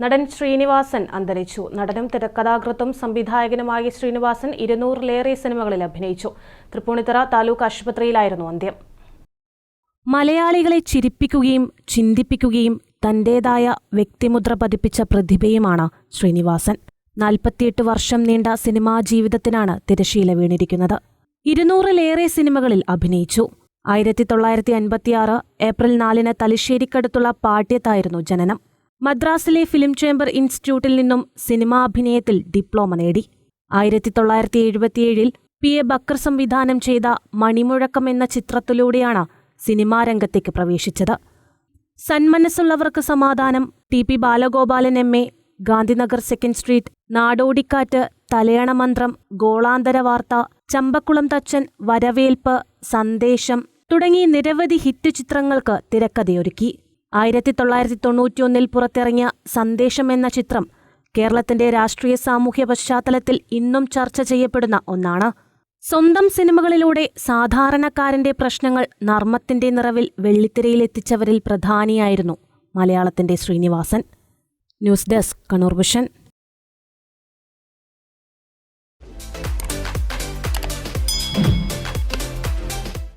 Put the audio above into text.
നടൻ ശ്രീനിവാസൻ അന്തരിച്ചു. നടനും തിരക്കഥാകൃത്തും സംവിധായകനുമായ ശ്രീനിവാസൻ ഇരുന്നൂറിലേറെ സിനിമകളിൽ അഭിനയിച്ചു. തൃപ്പൂണിത്തറ താലൂക്ക് ആശുപത്രിയിലായിരുന്നു അന്ത്യം. മലയാളികളെ ചിരിപ്പിക്കുകയും ചിന്തിപ്പിക്കുകയും തന്റേതായ വ്യക്തിമുദ്ര പതിപ്പിച്ച പ്രതിഭയുമാണ് ശ്രീനിവാസൻ. നാൽപ്പത്തിയെട്ട് വർഷം നീണ്ട സിനിമാ ജീവിതത്തിനാണ് തിരശീല വീണിരിക്കുന്നത്. ഇരുന്നൂറിലേറെ സിനിമകളിൽ അഭിനയിച്ചു. ആയിരത്തി തൊള്ളായിരത്തി അൻപത്തിയാറ് ഏപ്രിൽ നാലിന് തലശ്ശേരിക്കടുത്തുള്ള പാട്യത്തായിരുന്നു ജനനം. മദ്രാസിലെ ഫിലിം ചേംബർ ഇൻസ്റ്റിറ്റ്യൂട്ടിൽ നിന്നും സിനിമാഭിനയത്തിൽ ഡിപ്ലോമ നേടി. ആയിരത്തി തൊള്ളായിരത്തി എഴുപത്തിയേഴിൽ പി എ ബക്കർ സംവിധാനം ചെയ്ത മണിമുഴക്കം എന്ന ചിത്രത്തിലൂടെയാണ് സിനിമാ രംഗത്തേക്ക് പ്രവേശിച്ചത്. Sanmanassullavarkku Samadhanam T P Balagopalan M A Gandhinagar second street Nadodikkattu Thalayanamanthram Golanthara Vartha Chambakkulam Thachan വരവേൽപ്പ് സന്ദേശം തുടങ്ങി നിരവധി ഹിറ്റ് ചിത്രങ്ങൾക്ക് തിരക്കഥയൊരുക്കി. ആയിരത്തി തൊള്ളായിരത്തി തൊണ്ണൂറ്റിയൊന്നിൽ പുറത്തിറങ്ങിയ സന്ദേശം എന്ന ചിത്രം കേരളത്തിന്റെ രാഷ്ട്രീയ സാമൂഹ്യ പശ്ചാത്തലത്തിൽ ഇന്നും ചർച്ച ചെയ്യപ്പെടുന്ന ഒന്നാണ്. സ്വന്തം സിനിമകളിലൂടെ സാധാരണക്കാരന്റെ പ്രശ്നങ്ങൾ നർമ്മത്തിന്റെ നിറവിൽ വെള്ളിത്തിരയിലെത്തിച്ചവരിൽ പ്രധാനിയായിരുന്നു മലയാളത്തിന്റെ ശ്രീനിവാസൻ. News desk Kannur